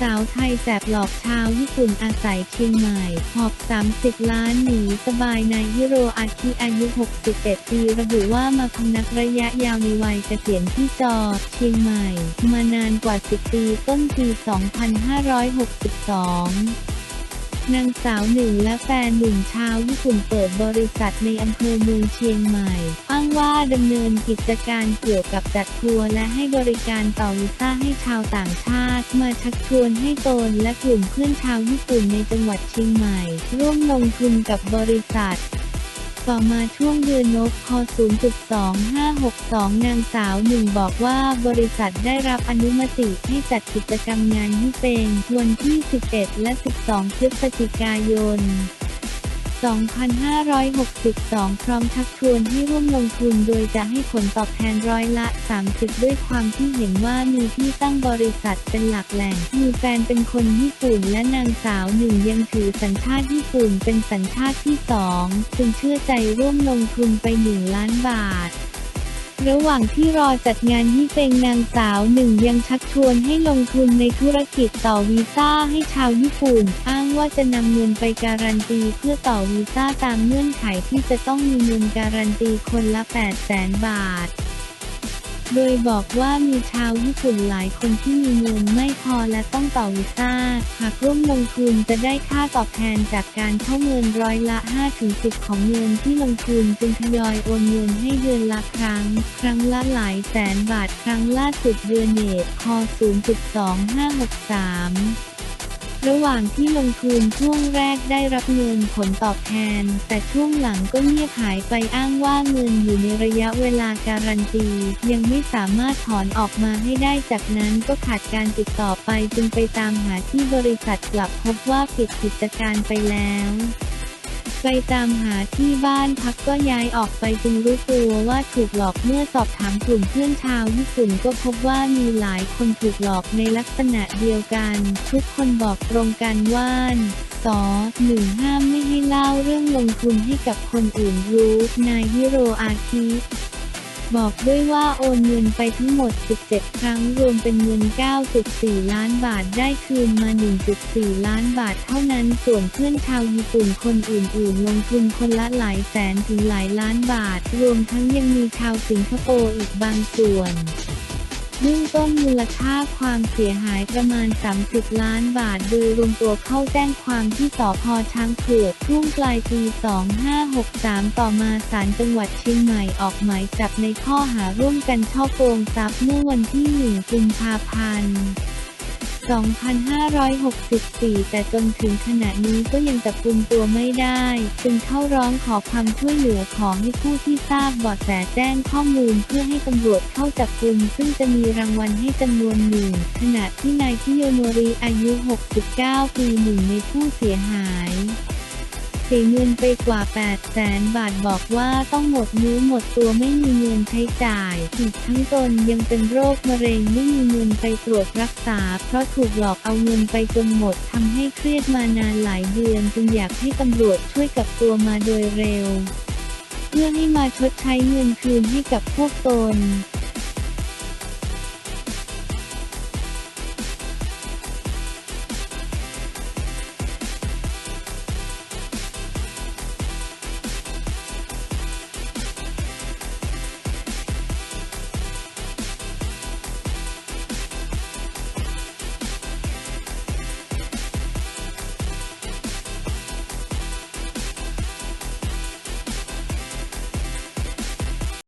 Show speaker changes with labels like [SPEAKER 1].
[SPEAKER 1] สาวไทยแสบหลอกชาวญี่ปุ่นอาศัยเชียงใหม่ หอบ 30 ล้านหนีสบายนายฮิโรอาคิอายุ 61 ปีระบุว่ามาพำนักระยะยาวในวัยเกษียณที่จอเชียงใหม่ มานานกว่า 10 ปีต้นปี 2562นางสาวหนึ่งและแฟนหนุ่มชาวญี่ปุ่นเปิดบริษัทในอำเภอเมืองเชียงใหม่ อ้ ว่าดำเนินกิจการเกี่ยวกับจัดทัวร์และให้บริการต่อวีซ่าให้ชาวต่างชาติ มาชักชวนให้ตนและกลุ่มเพื่อนชาวญี่ปุ่นในจังหวัดเชียงใหม่ ร่วมลงทุนกับบริษัท ต่อมาช่วงเดือนนกพ0.2562 นางสาวหนึ่งบอกว่าบริษัทได้รับอนุมติให้จัดกิจกรรมงานยี่เปงวันที่ 11 และ 12 พฤศจิกายน 2562 พร้อมชักชวนให้ร่วมลงทุนโดยจะให้ผลตอบแทนร้อยละ 30 ด้วยความที่เห็นว่ามีที่ตั้งบริษัทเป็นหลักแหล่ง มีแฟนเป็นคนญี่ปุ่นและนางสาวหนึ่งยังถือสัญชาติญี่ปุ่นเป็นสัญชาติที่สองจึงเชื่อใจร่วมลงทุนไป 1 ล้านบาท ระหว่างที่รอจัดงานยี่เปงนางสาวหนึ่งยังชักชวนให้ลงทุนในธุรกิจต่อวีซ่าให้ชาวญี่ปุ่น อ้างว่าจะนำเงินไปการันตีเพื่อต่อวีซ่าตามเงื่อนไขที่จะต้องมีเงินการันตีคนละ 8 0 0แสนบาท โดยบอกว่ามีชาวญี่ปุ่นหลายคนที่มีเงินไม่พอและต้องต่อวีซ่า หากร่วมลงทุนจะได้ค่าตอบแทนจากการเข้าเงินร้อยละ 5-10 ของเงินที่ลงทุนจึงทยอยโอนเงินให้เดือนละครั้ง ครั้งละหลายแสนบาทครั้งล่าสุดเดือนเนตค0.2563 ระหว่างที่ลงทุนช่วงแรกได้รับเงินผลตอบแทน แต่ช่วงหลังก็เงียบหายไปอ้างว่าเงินอยู่ในระยะเวลาการันตี ยังไม่สามารถถอนออกมาให้ได้จากนั้นก็ขาดการติดต่อไปจึงไปตามหาที่บริษัทกลับพบว่าปิดกิจการไปแล้ว ไปตามหาที่บ้านพักก็ย้ายออกไปจึงรู้ตัวว่าถูกหลอกเมื่อสอบถามกลุ่มเพื่อนชาวญี่ปุ่นก็พบว่ามีหลายคนถูกหลอกในลักษณะเดียวกัน ทุกคนบอกตรงกันว่าสอหนึ่งห้ามไม่ให้เล่าเรื่องลงทุนให้กับคนอื่นรู้ นายฮิโรอาคิ บอกด้วยว่าโอนเงินไปทั้งหมด 17 ครั้งรวมเป็นเงิน 9.4 ล้านบาทได้คืนมา 1.4 ล้านบาทเท่านั้น ส่วนเพื่อนชาวญี่ปุ่นคนอื่นๆ ลงทุนคนละหลายแสนถึงหลายล้านบาท รวมทั้งยังมีชาวสิงคโปร์อีกบางส่วน เบื้องต้นมูลค่าความเสียหายประมาณ 30 ล้านบาท โดยรวมตัวเข้าแจ้งความที่สพช้างเผือกช่วงปลายปี 2563 ต่อมาศาลจังหวัดเชียงใหม่ออกหมายจับในข้อหาร่วมกันช่อโกงทรัพย์เมื่อวันที่ 1 กุมภาพันธ์ 2564 แต่จนถึงขณะนี้ก็ยังจับกุมตัวไม่ได้ จึงเข้าร้องขอความช่วยเหลือขอให้ผู้ที่ทราบเบาะแสแจ้งข้อมูลเพื่อให้ตำรวจเข้าจับกุม ซึ่งจะมีรางวัลให้จำนวนหนึ่ง ขณะที่นายพิโยโนริอายุ 69 ปีหนึ่งในผู้เสียหาย เสียเงินไปกว่า 8 แสนบาทบอกว่าต้องหมดเนื้อหมดตัวไม่มีเงินใช้จ่าย อีกทั้งตนยังเป็นโรคมะเร็งไม่มีเงินไปตรวจรักษา เพราะถูกหลอกเอาเงินไปจนหมดทำให้เครียดมานานหลายเดือนจึงอยากให้ตำรวจช่วยกับตัวมาโดยเร็ว เพื่อให้มาชดใช้เงินคืนให้กับพวกตน